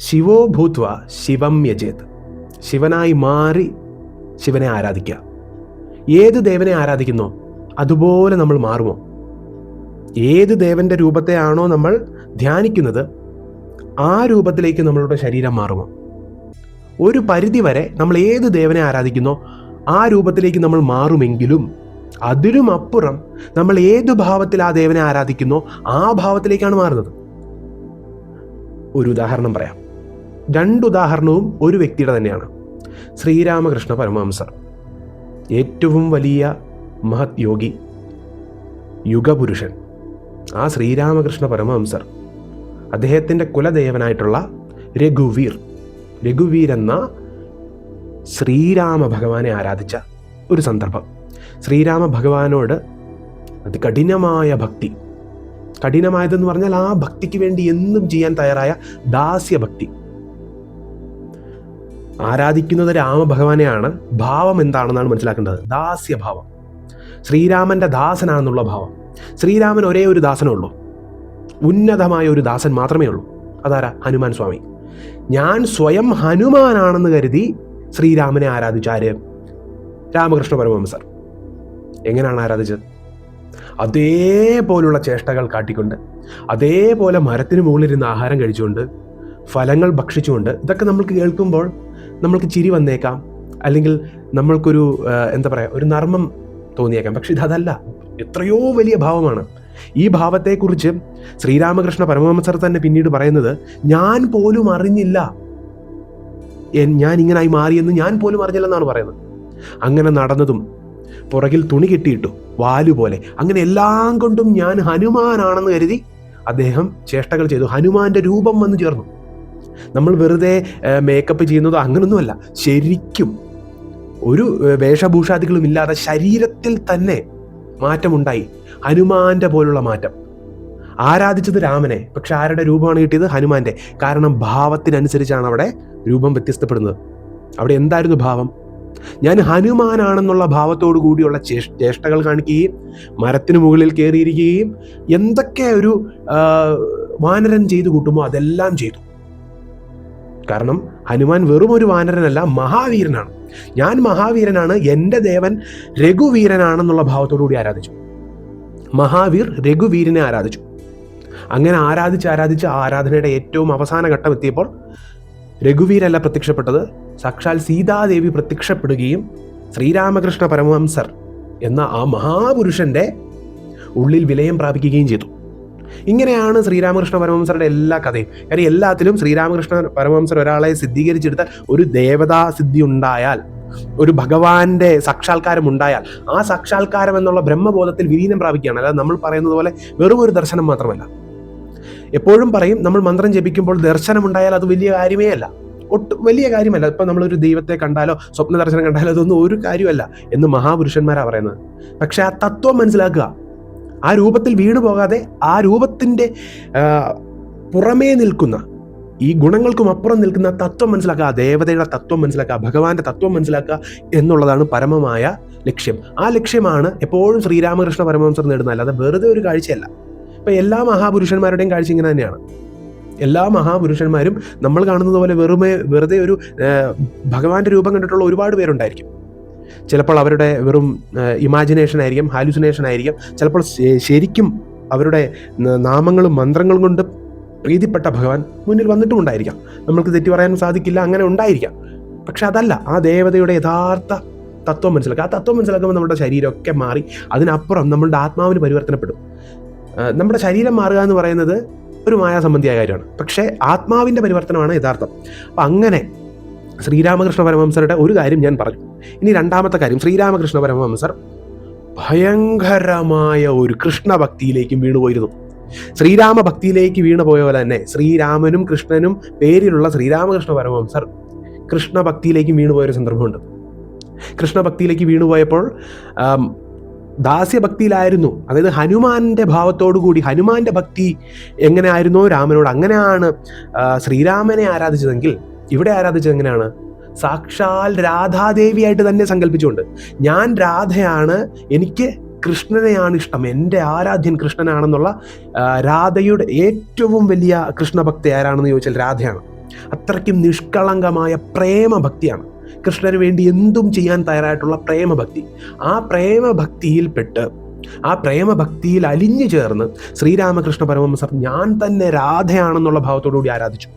ശിവോ ഭൂത്വ ശിവം യജേത്. ശിവനായി മാറി ശിവനെ ആരാധിക്കുക. ഏത് ദേവനെ ആരാധിക്കുന്നു അതുപോലെ നമ്മൾ മാറുമോ? ഏത് ദേവന്റെ രൂപത്തെയാണോ നമ്മൾ ധ്യാനിക്കുന്നത് ആ രൂപത്തിലേക്ക് നമ്മളുടെ ശരീരം മാറുമോ? ഒരു പരിധി വരെ നമ്മൾ ഏത് ദേവനെ ആരാധിക്കുന്നോ ആ രൂപത്തിലേക്ക് നമ്മൾ മാറുമെങ്കിലും അതിലും അപ്പുറം നമ്മൾ ഏത് ഭാവത്തിൽ ആ ദേവനെ ആരാധിക്കുന്നോ ആ ഭാവത്തിലേക്കാണ് മാറുന്നത്. ഒരു ഉദാഹരണം പറയാം. രണ്ട് ഉദാഹരണവും ഒരു വ്യക്തിയുടെ തന്നെയാണ്. ശ്രീരാമകൃഷ്ണ പരമഹംസർ. ഏറ്റവും വലിയ മഹത് യോഗി യുഗപുരുഷൻ. ആ ശ്രീരാമകൃഷ്ണ പരമഹംസർ. അദ്ദേഹത്തിന്റെ കുലദേവനായിട്ടുള്ള രഘുവീർ. രഘുവീർ എന്ന ശ്രീരാമ ഭഗവാനെ ആരാധിച്ച ഒരു സന്ദർഭം. ശ്രീരാമ ഭഗവാനോട് അതികഠിനമായ ഭക്തി. കഠിനമായതെന്ന് പറഞ്ഞാൽ ആ ഭക്തിക്ക് വേണ്ടി എന്നും ചെയ്യാൻ തയ്യാറായ ദാസ്യഭക്തി. ആരാധിക്കുന്നത് രാമഭഗവാനെയാണ്. ഭാവം എന്താണെന്നാണ് മനസ്സിലാക്കേണ്ടത്. ദാസ്യഭാവം. ശ്രീരാമന്റെ ദാസനാണെന്നുള്ള ഭാവം. ശ്രീരാമൻ ഒരേ ഒരു ദാസനേ ഉള്ളൂ. ഉന്നതമായ ഒരു ദാസൻ മാത്രമേ ഉള്ളൂ. അതാരാ? ഹനുമാൻ സ്വാമി. ഞാൻ സ്വയം ഹനുമാനാണെന്ന് കരുതി ശ്രീരാമനെ ആരാധിച്ച ആര്? രാമകൃഷ്ണ പരമഹംസർ. എങ്ങനെയാണ് ആരാധിച്ചത്? അതേപോലുള്ള ചേഷ്ടകൾ കാട്ടിക്കൊണ്ട് അതേപോലെ മരത്തിന് മുകളിലിരുന്ന് ആഹാരം കഴിച്ചുകൊണ്ട് ഫലങ്ങൾ ഭക്ഷിച്ചുകൊണ്ട് ഇതൊക്കെ നമ്മൾക്ക് കേൾക്കുമ്പോൾ നമ്മൾക്ക് ചിരി വന്നേക്കാം. അല്ലെങ്കിൽ നമ്മൾക്കൊരു എന്താ പറയുക ഒരു നർമ്മം തോന്നിയേക്കാം. പക്ഷെ ഇതല്ല എത്രയോ വലിയ ഭാവമാണ്. ഈ ഭാവത്തെക്കുറിച്ച് ശ്രീരാമകൃഷ്ണ പരമഹംസർ തന്നെ പിന്നീട് പറയുന്നത് ഞാൻ പോലും അറിഞ്ഞില്ല. ഞാൻ ഇങ്ങനായി മാറിയെന്ന് ഞാൻ പോലും അറിഞ്ഞില്ലെന്നാണ് പറയുന്നത്. അങ്ങനെ നടന്നതും പുറകിൽ തുണി കെട്ടിയിട്ടു വാലുപോലെ അങ്ങനെ എല്ലാം കൊണ്ടും ഞാൻ ഹനുമാനാണെന്ന് കരുതി അദ്ദേഹം ചേഷ്ടകൾ ചെയ്തു. ഹനുമാന്റെ രൂപം വന്നു ചേർന്നു. നമ്മൾ വെറുതെ മേക്കപ്പ് ചെയ്യുന്നതോ അങ്ങനൊന്നുമല്ല. ശരിക്കും ഒരു വേഷഭൂഷാദികളും ഇല്ലാതെ ശരീരത്തിൽ തന്നെ മാറ്റമുണ്ടായി. ഹനുമാന്റെ പോലുള്ള മാറ്റം. ആരാധിച്ചത് രാമനെ പക്ഷെ ആരുടെ രൂപമാണ് കിട്ടിയത്? ഹനുമാന്റെ. കാരണം ഭാവത്തിനനുസരിച്ചാണ് അവിടെ രൂപം വ്യത്യസ്തപ്പെടുന്നത്. അവിടെ എന്തായിരുന്നു ഭാവം? ഞാൻ ഹനുമാനാണെന്നുള്ള ഭാവത്തോടു കൂടിയുള്ള ചേഷ്- ചേഷ്ടകൾ കാണിക്കുകയും മരത്തിന് മുകളിൽ കയറിയിരിക്കുകയും എന്തൊക്കെ ഒരു വാനരൻ ചെയ്തു കൂട്ടുമോ അതെല്ലാം ചെയ്തു. കാരണം ഹനുമാൻ വെറും ഒരു വാനരനല്ല മഹാവീരനാണ്. ഞാൻ മഹാവീരനാണ് എന്റെ ദേവൻ രഘുവീരനാണെന്നുള്ള ഭാവത്തോടു കൂടി ആരാധിച്ചു. മഹാവീർ രഘുവീരനെ ആരാധിച്ചു. അങ്ങനെ ആരാധിച്ച് ആരാധിച്ച് ആരാധനയുടെ ഏറ്റവും അവസാന ഘട്ടം എത്തിയപ്പോൾ രഘുവീരല്ല പ്രത്യക്ഷപ്പെട്ടത് സാക്ഷാൽ സീതാദേവി പ്രത്യക്ഷപ്പെടുകയും ശ്രീരാമകൃഷ്ണ പരമഹംസർ എന്ന ആ മഹാപുരുഷന്റെ ഉള്ളിൽ വിലയം പ്രാപിക്കുകയും ചെയ്തു. ഇങ്ങനെയാണ് ശ്രീരാമകൃഷ്ണ പരമഹംസരുടെ എല്ലാ കഥയും. കാര്യം എല്ലാത്തിലും ശ്രീരാമകൃഷ്ണ പരമഹംസർ ഒരാളെ സിദ്ധീകരിച്ചെടുത്ത ഒരു ദേവതാ സിദ്ധി ഉണ്ടായാൽ ഒരു ഭഗവാന്റെ സാക്ഷാത്കാരം ഉണ്ടായാൽ ആ സാക്ഷാത്കാരം എന്നുള്ള ബ്രഹ്മബോധത്തിൽ വിലീനം പ്രാപിക്കുകയാണ്. അല്ലാതെ നമ്മൾ പറയുന്നത് പോലെ വെറും ഒരു ദർശനം മാത്രമല്ല. എപ്പോഴും പറയും നമ്മൾ മന്ത്രം ജപിക്കുമ്പോൾ ദർശനം ഉണ്ടായാൽ അത് വലിയ കാര്യമേ അല്ല. ഒട്ടും വലിയ കാര്യമല്ല. ഇപ്പം നമ്മളൊരു ദൈവത്തെ കണ്ടാലോ സ്വപ്ന ദർശനം കണ്ടാലോ അതൊന്നും ഒരു കാര്യമല്ല എന്ന് മഹാപുരുഷന്മാരാണ് പറയുന്നത്. പക്ഷെ ആ തത്വം മനസ്സിലാക്കുക. ആ രൂപത്തിൽ വീണു പോകാതെ ആ രൂപത്തിന്റെ പുറമേ നിൽക്കുന്ന ഈ ഗുണങ്ങൾക്കും അപ്പുറം നിൽക്കുന്ന തത്വം മനസ്സിലാക്കുക ദേവതയുടെ തത്വം മനസ്സിലാക്കുക ഭഗവാന്റെ തത്വം മനസ്സിലാക്കുക എന്നുള്ളതാണ് പരമമായ ലക്ഷ്യം. ആ ലക്ഷ്യമാണ് എപ്പോഴും ശ്രീരാമകൃഷ്ണ പരമഹംസർ നേടുന്നത്. അല്ലാതെ വെറുതെ ഒരു കാഴ്ചയല്ല. ഇപ്പം എല്ലാ മഹാപുരുഷന്മാരുടെയും കാഴ്ച ഇങ്ങനെ തന്നെയാണ്. എല്ലാ മഹാപുരുഷന്മാരും നമ്മൾ കാണുന്നത് പോലെ വെറുമേ വെറുതെ ഒരു ഭഗവാന്റെ രൂപം കണ്ടിട്ടുള്ള ഒരുപാട് പേരുണ്ടായിരിക്കും. ചിലപ്പോൾ അവരുടെ വെറും ഇമാജിനേഷൻ ആയിരിക്കും ഹാലുസിനേഷൻ ആയിരിക്കും. ചിലപ്പോൾ ശരിക്കും അവരുടെ നാമങ്ങളും മന്ത്രങ്ങളും കൊണ്ട് പ്രീതിപ്പെട്ട ഭഗവാൻ മുന്നിൽ വന്നിട്ടും ഉണ്ടായിരിക്കാം. നമ്മൾക്ക് തെറ്റി പറയാൻ സാധിക്കില്ല അങ്ങനെ ഉണ്ടായിരിക്കാം. പക്ഷെ അതല്ല ആ ദേവതയുടെ യഥാർത്ഥ തത്വം മനസ്സിലാക്കുക. ആ തത്വം മനസ്സിലാക്കുമ്പോൾ നമ്മുടെ ശരീരമൊക്കെ മാറി അതിനപ്പുറം നമ്മളുടെ ആത്മാവിന് പരിവർത്തനപ്പെടും. നമ്മുടെ ശരീരം മാറുക എന്ന് പറയുന്നത് ഒരു മായാസംബന്ധിയായ കാര്യമാണ്. പക്ഷേ ആത്മാവിന്റെ പരിവർത്തനമാണ് യഥാർത്ഥം. അപ്പം അങ്ങനെ ശ്രീരാമകൃഷ്ണ പരമഹംസരുടെ ഒരു കാര്യം ഞാൻ പറഞ്ഞു. ഇനി രണ്ടാമത്തെ കാര്യം ശ്രീരാമകൃഷ്ണ പരമഹംസർ ഭയങ്കരമായ ഒരു കൃഷ്ണഭക്തിയിലേക്കും വീണുപോയിരുന്നു. ശ്രീരാമ ഭക്തിയിലേക്ക് വീണു പോയ പോലെ തന്നെ ശ്രീരാമനും കൃഷ്ണനും പേരിലുള്ള ശ്രീരാമകൃഷ്ണ പരമഹംസർ കൃഷ്ണഭക്തിയിലേക്കും വീണുപോയൊരു സന്ദർഭമുണ്ട്. കൃഷ്ണഭക്തിയിലേക്ക് വീണുപോയപ്പോൾ ദാസ്യഭക്തിയിലായിരുന്നു. അതായത് ഹനുമാന്റെ കൂടി ഹനുമാന്റെ ഭക്തി എങ്ങനെയായിരുന്നോ രാമനോട് അങ്ങനെയാണ് ശ്രീരാമനെ ആരാധിച്ചതെങ്കിൽ ഇവിടെ ആരാധിച്ചത് എങ്ങനെയാണ് സാക്ഷാൽ രാധാദേവിയായിട്ട് തന്നെ സങ്കല്പിച്ചുകൊണ്ട്. ഞാൻ രാധയാണ് എനിക്ക് കൃഷ്ണനെയാണ് ഇഷ്ടം. എന്റെ ആരാധ്യൻ കൃഷ്ണനാണെന്നുള്ള രാധയുടെ ഏറ്റവും വലിയ കൃഷ്ണഭക്തി ആരാണെന്ന് ചോദിച്ചാൽ രാധയാണ്. അത്രയ്ക്കും നിഷ്കളങ്കമായ പ്രേമഭക്തിയാണ്. കൃഷ്ണന് വേണ്ടി എന്തും ചെയ്യാൻ തയ്യാറായിട്ടുള്ള പ്രേമഭക്തി. ആ പ്രേമഭക്തിയിൽപ്പെട്ട് ആ പ്രേമഭക്തിയിൽ അലിഞ്ഞു ചേർന്ന് ശ്രീരാമകൃഷ്ണ പരമംസർ ഞാൻ തന്നെ രാധയാണെന്നുള്ള ഭാവത്തോടുകൂടി ആരാധിച്ചു.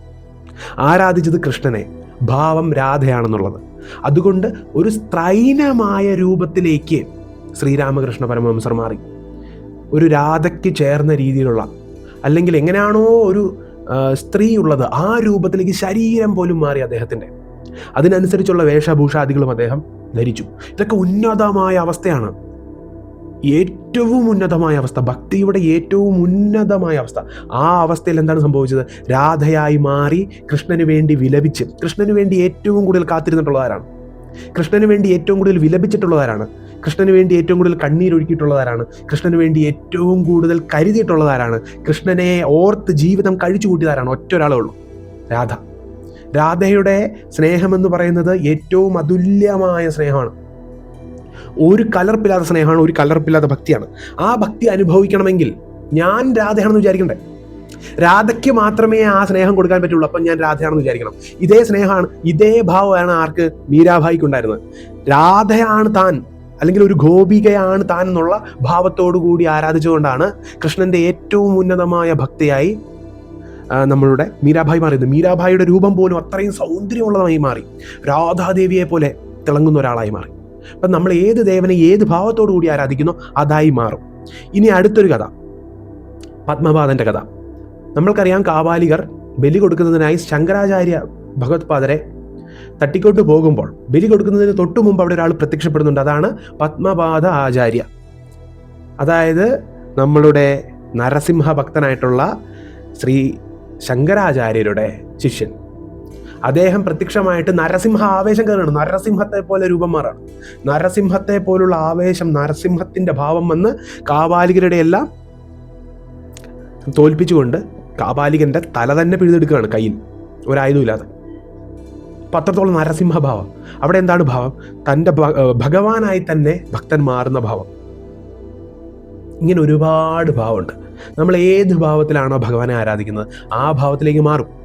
ആരാധിച്ചത് കൃഷ്ണനെ. ഭാവം രാധയാണെന്നുള്ളത്. അതുകൊണ്ട് ഒരു സ്ത്രൈനമായ രൂപത്തിലേക്ക് ശ്രീരാമകൃഷ്ണ പരമഹംസർ മാറി. ഒരു രാധയ്ക്ക് ചേർന്ന രീതിയിലുള്ള അല്ലെങ്കിൽ എങ്ങനെയാണോ ഒരു സ്ത്രീ ഉള്ളത് ആ രൂപത്തിലേക്ക് ശരീരം പോലും മാറി അദ്ദേഹത്തിന്റെ. അതിനനുസരിച്ചുള്ള വേഷഭൂഷാദികളും അദ്ദേഹം ധരിച്ചു. ഇതൊക്കെ ഉന്നതമായ അവസ്ഥയാണ്. ഏറ്റവും ഉന്നതമായ അവസ്ഥ ഭക്തിയുടെ ഏറ്റവും ഉന്നതമായ അവസ്ഥ. ആ അവസ്ഥയിൽ എന്താണ് സംഭവിച്ചത്? രാധയായി മാറി കൃഷ്ണന് വേണ്ടി വിലപിച്ച് കൃഷ്ണന് വേണ്ടി ഏറ്റവും കൂടുതൽ കാത്തിരുന്നിട്ടുള്ളവരാണ്. കൃഷ്ണന് വേണ്ടി ഏറ്റവും കൂടുതൽ വിലപിച്ചിട്ടുള്ളവരാണ്. കൃഷ്ണന് വേണ്ടി ഏറ്റവും കൂടുതൽ കണ്ണീരൊഴുക്കിയിട്ടുള്ളവരാണ്. കൃഷ്ണന് വേണ്ടി ഏറ്റവും കൂടുതൽ കരുതിയിട്ടുള്ളവരാണ്. കൃഷ്ണനെ ഓർത്ത് ജീവിതം കഴിച്ചു കൂട്ടിയതാരാണ് ഒറ്റ ഒരാളേ ഉള്ളൂ. രാധ. രാധയുടെ സ്നേഹമെന്ന് പറയുന്നത് ഏറ്റവും അതുല്യമായ സ്നേഹമാണ്. ഒരു കലർപ്പില്ലാത്ത സ്നേഹമാണ് ഒരു കലർപ്പില്ലാത്ത ഭക്തിയാണ്. ആ ഭക്തി അനുഭവിക്കണമെങ്കിൽ ഞാൻ രാധയാണെന്ന് വിചാരിക്കണ്ടേ? രാധയ്ക്ക് മാത്രമേ ആ സ്നേഹം കൊടുക്കാൻ പറ്റുള്ളൂ. അപ്പം ഞാൻ രാധയാണെന്ന് വിചാരിക്കണം. ഇതേ സ്നേഹമാണ് ഇതേ ഭാവമാണ് ആർക്ക്? മീരാഭായിക്ക് ഉണ്ടായിരുന്നത്. രാധയാണ് താൻ അല്ലെങ്കിൽ ഒരു ഗോപികയാണ് താൻ എന്നുള്ള ഭാവത്തോടു കൂടി ആരാധിച്ചുകൊണ്ടാണ് കൃഷ്ണന്റെ ഏറ്റവും ഉന്നതമായ ഭക്തിയായി നമ്മളുടെ മീരാഭായി മാറിയത്. മീരാഭായിയുടെ രൂപം പോലും അത്രയും സൗന്ദര്യമുള്ളതായി മാറി. രാധാദേവിയെ പോലെ തിളങ്ങുന്ന ഒരാളായി മാറി. അപ്പം നമ്മൾ ഏത് ദേവനെ ഏത് ഭാവത്തോടു കൂടി ആരാധിക്കുന്നു? അതായി മാറും. ഇനി അടുത്തൊരു കഥ. പത്മപാദന്റെ കഥ. നമ്മൾക്കറിയാം കാവാലികർ ബലി കൊടുക്കുന്നതിനായി ശങ്കരാചാര്യ ഭഗവത്പാദരെ തട്ടിക്കൊണ്ട് പോകുമ്പോൾ ബലി കൊടുക്കുന്നതിന് തൊട്ടു മുമ്പ് അവിടെ ഒരാൾ പ്രത്യക്ഷപ്പെടുന്നുണ്ട്. അതാണ് പത്മപാദ ആചാര്യ. അതായത് നമ്മളുടെ നരസിംഹ ഭക്തനായിട്ടുള്ള ശ്രീ ശങ്കരാചാര്യരുടെ ശിഷ്യൻ. അദ്ദേഹം പ്രത്യക്ഷമായിട്ട് നരസിംഹ ആവേശം കയറുകയാണ് നരസിംഹത്തെ പോലെ രൂപം മാറാണ് നരസിംഹത്തെ പോലുള്ള ആവേശം നരസിംഹത്തിന്റെ ഭാവം വന്ന് കാവാലികരുടെ എല്ലാം തോൽപ്പിച്ചുകൊണ്ട് കാവാലികന്റെ തല തന്നെ പിഴുതെടുക്കുകയാണ് കയ്യിൽ. ഒരായുധമില്ലാതെ. അപ്പം അത്രത്തോളം നരസിംഹഭാവം അവിടെ എന്താണ് ഭാവം? തന്റെ ഭഗവാനായി തന്നെ ഭക്തൻ മാറുന്ന ഭാവം. ഇങ്ങനെ ഒരുപാട് ഭാവമുണ്ട്. നമ്മൾ ഏത് ഭാവത്തിലാണോ ഭഗവാനെ ആരാധിക്കുന്നത് ആ ഭാവത്തിലേക്ക് മാറും.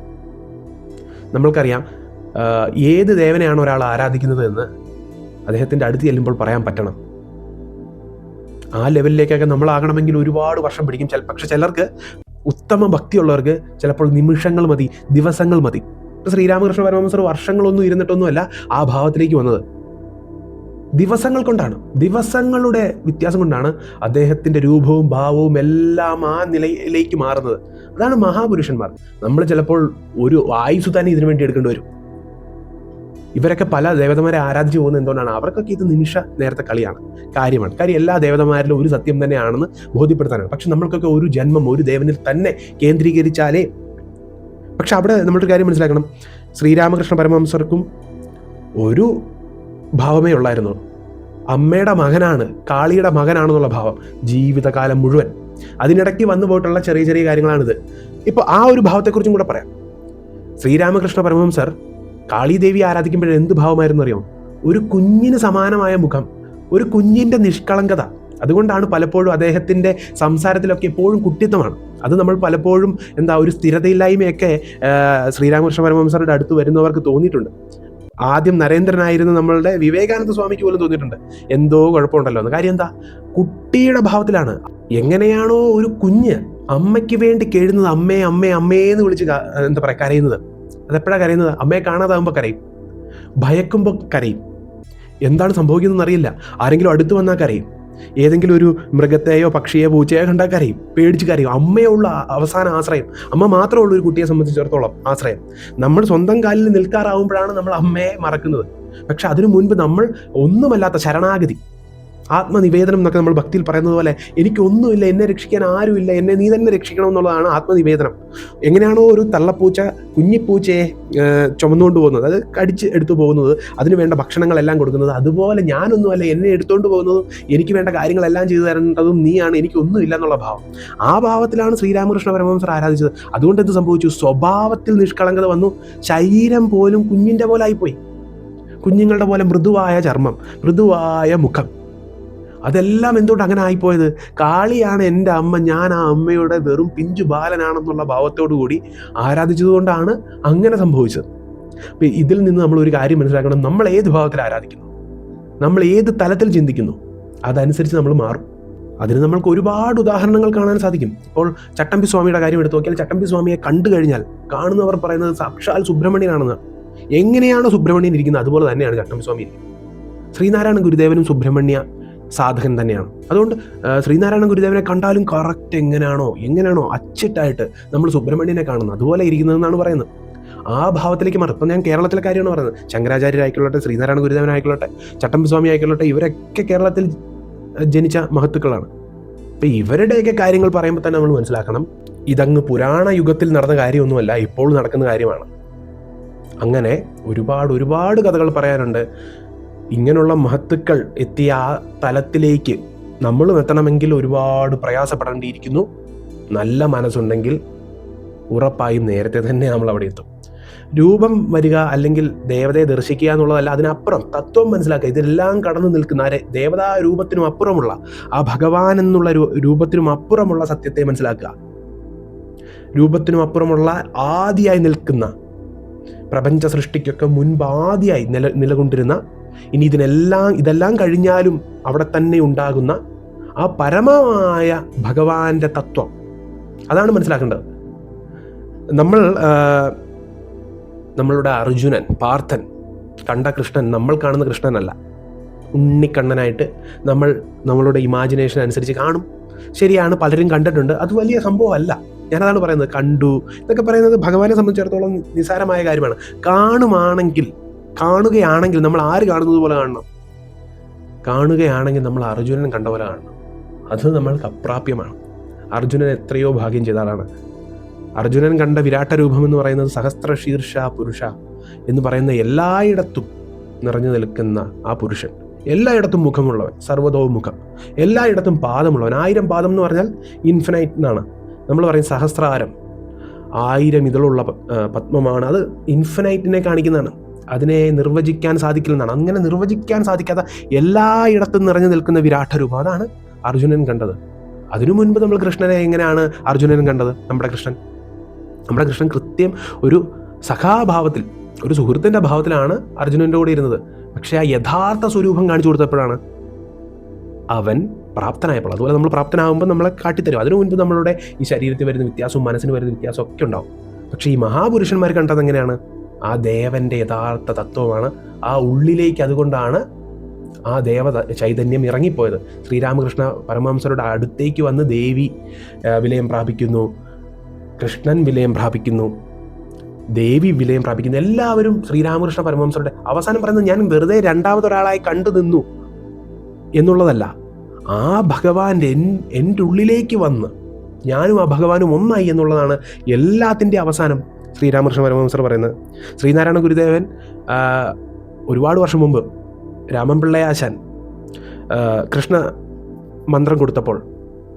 നമ്മൾക്കറിയാം ഏത് ദേവനെയാണ് ഒരാൾ ആരാധിക്കുന്നത് എന്ന് അദ്ദേഹത്തിന്റെ അടുത്ത് ചെല്ലുമ്പോൾ പറയാൻ പറ്റണം. ആ ലെവലിലേക്കൊക്കെ നമ്മളാകണമെങ്കിൽ ഒരുപാട് വർഷം പിടിക്കും. ചില പക്ഷെ ചിലർക്ക് ഉത്തമ ഭക്തിയുള്ളവർക്ക് ചിലപ്പോൾ നിമിഷങ്ങൾ മതി ദിവസങ്ങൾ മതി. ശ്രീരാമകൃഷ്ണ പരമഹംസർ വർഷങ്ങളൊന്നും ഇരുന്നിട്ടൊന്നുമല്ല ആ ഭാവത്തിലേക്ക് വന്നത്. ദിവസങ്ങൾ കൊണ്ടാണ്. ദിവസങ്ങളുടെ വ്യത്യാസം കൊണ്ടാണ് അദ്ദേഹത്തിന്റെ രൂപവും ഭാവവും എല്ലാം ആ നിലയിലേക്ക് മാറുന്നത്. അതാണ് മഹാപുരുഷന്മാർ. നമ്മൾ ചിലപ്പോൾ ഒരു ആയുസ് തന്നെ ഇതിനു വേണ്ടി എടുക്കേണ്ടി വരും. ഇവരൊക്കെ പല ദേവതമാരെ ആരാധിച്ചു പോകുന്നത് എന്തുകൊണ്ടാണ്? അവർക്കൊക്കെ ഇത് നിമിഷ നേരത്തെ കളിയാണ്. കാര്യമാണ്. കാര്യം എല്ലാ ദേവതമാരിലും ഒരു സത്യം തന്നെയാണെന്ന് ബോധ്യപ്പെടുത്താനാണ്. പക്ഷെ നമ്മൾക്കൊക്കെ ഒരു ജന്മം ഒരു ദേവനിൽ തന്നെ കേന്ദ്രീകരിച്ചാലേ പക്ഷെ അവിടെ നമ്മളൊരു കാര്യം മനസ്സിലാക്കണം. ശ്രീരാമകൃഷ്ണ പരമഹംസർക്കും ഒരു ഭാവമേ ഉള്ളായിരുന്നു. അമ്മയുടെ മകനാണ് കാളിയുടെ മകനാണെന്നുള്ള ഭാവം ജീവിതകാലം മുഴുവൻ. അതിനിടയ്ക്ക് വന്നു പോയിട്ടുള്ള ചെറിയ ചെറിയ കാര്യങ്ങളാണിത്. ഇപ്പോൾ ആ ഒരു ഭാവത്തെക്കുറിച്ചും കൂടെ പറയാം. ശ്രീരാമകൃഷ്ണ പരമഹംസർ കാളിദേവി ആരാധിക്കുമ്പോൾ എന്ത് ഭാവമായിരുന്നു അറിയാം? ഒരു കുഞ്ഞിന് സമാനമായ മുഖം ഒരു കുഞ്ഞിന്റെ നിഷ്കളങ്കത. അതുകൊണ്ടാണ് പലപ്പോഴും അദ്ദേഹത്തിന്റെ സംസാരത്തിലൊക്കെ എപ്പോഴും കുട്ടിത്തമാണ്. അത് നമ്മൾ പലപ്പോഴും എന്താ ഒരു സ്ഥിരതയില്ലായ്മയൊക്കെ ശ്രീരാമകൃഷ്ണ പരമഹംസറുടെ അടുത്ത് വരുന്നവർക്ക് തോന്നിയിട്ടുണ്ട്. ആദ്യം നരേന്ദ്രനായിരുന്ന നമ്മളുടെ വിവേകാനന്ദ സ്വാമിക്ക് പോലും തോന്നിയിട്ടുണ്ട്. എന്തോ കുഴപ്പമുണ്ടല്ലോ. എന്ന് കാര്യം എന്താ? കുട്ടിയുടെ ഭാവത്തിലാണ്. എങ്ങനെയാണോ ഒരു കുഞ്ഞ് അമ്മയ്ക്ക് വേണ്ടി കേഴുന്നത് അമ്മേ അമ്മേ അമ്മേ എന്ന് വിളിച്ച് എന്താ പറയാ കരയുന്നത്. അതെപ്പോഴാണ് കരയുന്നത്? അമ്മയെ കാണാതാകുമ്പോൾ കരയും. ഭയക്കുമ്പോൾ കരയും. എന്താണ് സംഭവിക്കുന്നതെന്ന് അറിയില്ല. ആരെങ്കിലും അടുത്ത് വന്നാൽ കരയും. ഏതെങ്കിലും ഒരു മൃഗത്തെയോ പക്ഷിയോ പൂച്ചയോ കണ്ടാൽ കരയും പേടിച്ച് കരയും. അമ്മയുള്ള അവസാന ആശ്രയം. അമ്മ മാത്രമേ ഉള്ളൂ ഒരു കുട്ടിയെ സംബന്ധിച്ചിടത്തോളം ആശ്രയം. നമ്മൾ സ്വന്തം കാലിൽ നിൽക്കാറാവുമ്പോഴാണ് നമ്മൾ അമ്മയെ മറക്കുന്നത്. പക്ഷെ അതിനു മുൻപ് നമ്മൾ ഒന്നുമല്ലാത്ത ശരണാഗതി ആത്മനിവേദനം എന്നൊക്കെ നമ്മൾ ഭക്തിയിൽ പറയുന്നത് പോലെ എനിക്കൊന്നുമില്ല എന്നെ രക്ഷിക്കാൻ ആരുമില്ല എന്നെ നീ തന്നെ രക്ഷിക്കണം എന്നുള്ളതാണ് ആത്മനിവേദനം. എങ്ങനെയാണോ ഒരു തള്ളപ്പൂച്ച കുഞ്ഞിപ്പൂച്ചയെ ചുമന്നുകൊണ്ട് പോകുന്നത് അത് കടിച്ച് എടുത്തു പോകുന്നത് അതിന് വേണ്ട ഭക്ഷണങ്ങളെല്ലാം കൊടുക്കുന്നത് അതുപോലെ ഞാനൊന്നുമല്ല എന്നെ എടുത്തുകൊണ്ട് പോകുന്നതും എനിക്ക് വേണ്ട കാര്യങ്ങളെല്ലാം ചെയ്തു തരേണ്ടതും നീയാണ് എനിക്കൊന്നുമില്ല എന്നുള്ള ഭാവം. ആ ഭാവത്തിലാണ് ശ്രീരാമകൃഷ്ണ പരമഹംസർ ആരാധിച്ചത്. അതുകൊണ്ട് എന്ത് സംഭവിച്ചു? സ്വഭാവത്തിൽ നിഷ്കളങ്കത വന്നു. ശരീരം പോലും കുഞ്ഞിന്റെ പോലെ ആയിപ്പോയി. കുഞ്ഞുങ്ങളുടെ പോലെ മൃദുവായ ചർമ്മം മൃദുവായ മുഖം. അതെല്ലാം എന്തുകൊണ്ട് അങ്ങനെ ആയിപ്പോയത്? കാളിയാണ് എന്റെ അമ്മ ഞാൻ ആ അമ്മയുടെ വെറും പിഞ്ചു ബാലനാണെന്നുള്ള ഭാവത്തോടു കൂടി ആരാധിച്ചതുകൊണ്ടാണ് അങ്ങനെ സംഭവിച്ചത്. അപ്പം ഇതിൽ നിന്ന് നമ്മൾ ഒരു കാര്യം മനസ്സിലാക്കണം. നമ്മൾ ഏത് ഭാവത്തിൽ ആരാധിക്കുന്നു? നമ്മൾ ഏത് തലത്തിൽ ചിന്തിക്കുന്നു? അതനുസരിച്ച് നമ്മൾ മാറും. അതിന് നമ്മൾക്ക് ഒരുപാട് ഉദാഹരണങ്ങൾ കാണാൻ സാധിക്കും. ഇപ്പോൾ ചട്ടമ്പി സ്വാമിയുടെ കാര്യം എടുത്തു നോക്കിയാൽ ചട്ടമ്പി സ്വാമിയെ കണ്ടു കഴിഞ്ഞാൽ കാണുന്നവർ പറയുന്നത് സാക്ഷാൽ സുബ്രഹ്മണ്യനാണെന്ന്. എങ്ങനെയാണോ സുബ്രഹ്മണ്യൻ ഇരിക്കുന്നത്? അതുപോലെ തന്നെയാണ് ചട്ടമ്പി സ്വാമി ഇരിക്കുന്നത്. ശ്രീനാരായണ ഗുരുദേവനും സുബ്രഹ്മണ്യ സാധകൻ തന്നെയാണ്. അതുകൊണ്ട് ശ്രീനാരായണ ഗുരുദേവനെ കണ്ടാലും കറക്റ്റ് എങ്ങനെയാണോ എങ്ങനെയാണോ അച്ചിട്ടായിട്ട് നമ്മൾ സുബ്രഹ്മണ്യനെ കാണുന്നത്. അതുപോലെ ഇരിക്കുന്നതെന്നാണ് പറയുന്നത്. ആ ഭാവത്തിലേക്ക് മാറും. ഇപ്പം ഞാൻ കേരളത്തിലെ കാര്യമാണ് പറയുന്നത്. ശങ്കരാചാര്യരായിക്കൊള്ളട്ടെ ശ്രീനാരായണ ഗുരുദേവനായിക്കൊള്ളട്ടെ ചട്ടമ്പി സ്വാമി ആയിക്കൊള്ളട്ടെ ഇവരൊക്കെ കേരളത്തിൽ ജനിച്ച മഹത്തുക്കളാണ്. അപ്പം ഇവരുടെയൊക്കെ കാര്യങ്ങൾ പറയുമ്പോൾ തന്നെ നമ്മൾ മനസ്സിലാക്കണം ഇതങ്ങ് പുരാണ യുഗത്തിൽ നടന്ന കാര്യമൊന്നുമല്ല ഇപ്പോൾ നടക്കുന്ന കാര്യമാണ്. അങ്ങനെ ഒരുപാട് ഒരുപാട് കഥകൾ പറയാനുണ്ട്. ഇങ്ങനെയുള്ള മഹത്തുക്കൾ എത്തിയ ആ തലത്തിലേക്ക് നമ്മളും എത്തണമെങ്കിൽ ഒരുപാട് പ്രയാസപ്പെടേണ്ടിയിരിക്കുന്നു. നല്ല മനസ്സുണ്ടെങ്കിൽ ഉറപ്പായും നേരത്തെ തന്നെ നമ്മൾ അവിടെ എത്തും. രൂപം വരിക അല്ലെങ്കിൽ ദേവതയെ ദർശിക്കുക എന്നുള്ളതല്ല അതിനപ്പുറം തത്വം മനസ്സിലാക്കുക. ഇതെല്ലാം കടന്നു നിൽക്കുന്ന ആരെ? ദേവതാ രൂപത്തിനും അപ്പുറമുള്ള ആ ഭഗവാൻ എന്നുള്ള രൂപത്തിനും അപ്പുറമുള്ള സത്യത്തെ മനസ്സിലാക്കുക. രൂപത്തിനും അപ്പുറമുള്ള ആദിയായി നിൽക്കുന്ന പ്രപഞ്ച സൃഷ്ടിക്കൊക്കെ മുൻപ് ആദിയായി നില നിലകൊണ്ടിരുന്ന ഇനി ഇതിനെല്ലാം ഇതെല്ലാം കഴിഞ്ഞാലും അവിടെ തന്നെ ഉണ്ടാകുന്ന ആ പരമമായ ഭഗവാന്റെ തത്വം. അതാണ് മനസ്സിലാക്കേണ്ടത്. നമ്മൾ നമ്മളുടെ അർജുനൻ പാർത്ഥൻ കണ്ട കൃഷ്ണൻ നമ്മൾ കാണുന്ന കൃഷ്ണനല്ല. ഉണ്ണിക്കണ്ണനായിട്ട് നമ്മൾ നമ്മളുടെ ഇമാജിനേഷൻ അനുസരിച്ച് കാണും. ശരിയാണ് പലരും കണ്ടിട്ടുണ്ട്. അത് വലിയ സംഭവമല്ല. ഞാനതാണ് പറയുന്നത് കണ്ടു. എന്നൊക്കെ പറയുന്നത് ഭഗവാനെ സംബന്ധിച്ചിടത്തോളം നിസ്സാരമായ കാര്യമാണ്. കാണുമാണെങ്കിൽ കാണുകയാണെങ്കിൽ നമ്മൾ ആര് കാണുന്നത് പോലെ കാണണം? കാണുകയാണെങ്കിൽ നമ്മൾ അർജുനൻ കണ്ട പോലെ കാണണം. അത് നമ്മൾക്ക് അപ്രാപ്യമാണ്. അർജുനൻ എത്രയോ ഭാഗ്യം ചെയ്ത ആളാണ്. അർജുനൻ കണ്ട വിരാട്ട രൂപം എന്ന് പറയുന്നത് സഹസ്ര ശീർഷ പുരുഷ എന്ന് പറയുന്ന എല്ലായിടത്തും നിറഞ്ഞു നിൽക്കുന്ന ആ പുരുഷൻ. എല്ലായിടത്തും മുഖമുള്ളവൻ സർവതോമുഖം എല്ലായിടത്തും പാദമുള്ളവൻ. ആയിരം പാദം എന്ന് പറഞ്ഞാൽ ഇൻഫിനൈറ്റ് എന്നാണ്. നമ്മൾ പറയും സഹസ്രാരം. ആയിരം ഇതളുള്ള പത്മമാണ്. അത് ഇൻഫിനൈറ്റിനെ കാണിക്കുന്നതാണ്. അതിനെ നിർവചിക്കാൻ സാധിക്കില്ലെന്നാണ്. അങ്ങനെ നിർവചിക്കാൻ സാധിക്കാത്ത എല്ലായിടത്തും നിറഞ്ഞു നിൽക്കുന്ന വിരാട്ട രൂപം അതാണ് അർജുനൻ കണ്ടത്. അതിനു മുൻപ് നമ്മൾ കൃഷ്ണനെ എങ്ങനെയാണ് അർജുനൻ കണ്ടത്? നമ്മുടെ കൃഷ്ണൻ. നമ്മുടെ കൃഷ്ണൻ കൃത്യം ഒരു സഖാഭാവത്തിൽ ഒരു സുഹൃത്തിന്റെ ഭാവത്തിലാണ് അർജുനന്റെ കൂടെ ഇരുന്നത്. പക്ഷേ ആ യഥാർത്ഥ സ്വരൂപം കാണിച്ചു കൊടുത്തപ്പോഴാണ് അവൻ പ്രാപ്തനായപ്പോൾ. അതുപോലെ നമ്മൾ പ്രാപ്തനാകുമ്പോൾ നമ്മളെ കാട്ടിത്തരും. അതിനു മുൻപ് നമ്മളുടെ ഈ ശരീരത്തിൽ വരുന്ന വ്യത്യാസവും മനസ്സിന് വരുന്ന വ്യത്യാസവും ഒക്കെ ഉണ്ടാവും. പക്ഷേ ഈ മഹാപുരുഷന്മാർ കണ്ടത് എങ്ങനെയാണ്? ആ ദേവന്റെ യഥാർത്ഥ തത്വമാണ്. ആ ഉള്ളിലേക്ക് അതുകൊണ്ടാണ് ആ ദേവ ചൈതന്യം ഇറങ്ങിപ്പോയത്. ശ്രീരാമകൃഷ്ണ പരമഹംസരുടെ അടുത്തേക്ക് വന്ന് ദേവി വിലയം പ്രാപിക്കുന്നു. കൃഷ്ണൻ വിലയം പ്രാപിക്കുന്നു. ദേവി വിലയം പ്രാപിക്കുന്നു. എല്ലാവരും ശ്രീരാമകൃഷ്ണ പരമഹംസരുടെ അവസാനം പറയുന്നത് ഞാൻ വെറുതെ രണ്ടാമതൊരാളായി കണ്ടു നിന്നു എന്നുള്ളതല്ല. ആ ഭഗവാന്റെ എൻ എന്റെ ഉള്ളിലേക്ക് വന്ന് ഞാനും ആ ഭഗവാനും ഒന്നായി എന്നുള്ളതാണ് എല്ലാത്തിന്റെ അവസാനം. ശ്രീരാമകൃഷ്ണ പരമഹംസർ പറയുന്നത്. ശ്രീനാരായണ ഗുരുദേവൻ ഒരുപാട് വർഷം മുമ്പ് രാമൻപിള്ളയാശാൻ കൃഷ്ണ മന്ത്രം കൊടുത്തപ്പോൾ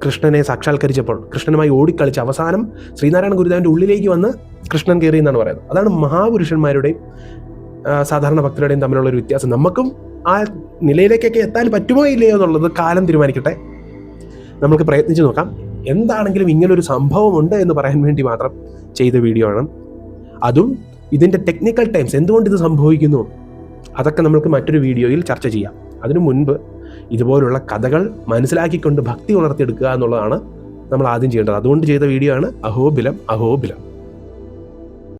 കൃഷ്ണനെ സാക്ഷാത്കരിച്ചപ്പോൾ കൃഷ്ണനുമായി ഓടിക്കളിച്ച് അവസാനം ശ്രീനാരായണ ഗുരുദേവന്റെ ഉള്ളിലേക്ക് വന്ന് കൃഷ്ണൻ കയറി എന്നാണ് പറയുന്നത്. അതാണ് മഹാപുരുഷന്മാരുടെയും സാധാരണ ഭക്തരുടെയും തമ്മിലുള്ള ഒരു വ്യത്യാസം. നമുക്കും ആ നിലയിലേക്കൊക്കെ എത്താൻ പറ്റുമോ ഇല്ലയോ എന്നുള്ളത് കാലം തീരുമാനിക്കട്ടെ. നമുക്ക് പ്രയത്നിച്ച് നോക്കാം. എന്താണെങ്കിലും ഇങ്ങനൊരു സംഭവമുണ്ട് എന്ന് പറയാൻ വേണ്ടി മാത്രം ചെയ്ത വീഡിയോ ആണ്. അതും ഇതിന്റെ ടെക്നിക്കൽ ടൈംസ് എന്തുകൊണ്ട് ഇത് സംഭവിക്കുന്നു? അതൊക്കെ നമുക്ക് മറ്റൊരു വീഡിയോയിൽ ചർച്ച ചെയ്യാം. അതിനു മുൻപ് ഇതുപോലുള്ള കഥകൾ മനസ്സിലാക്കിക്കൊണ്ട് ഭക്തി വളർത്തിയെടുക്കുക എന്നുള്ളതാണ് നമ്മൾ ആദ്യം ചെയ്യേണ്ടത്. അതുകൊണ്ട് ചെയ്ത വീഡിയോ ആണ് അഹോബിലം അഹോബിലം.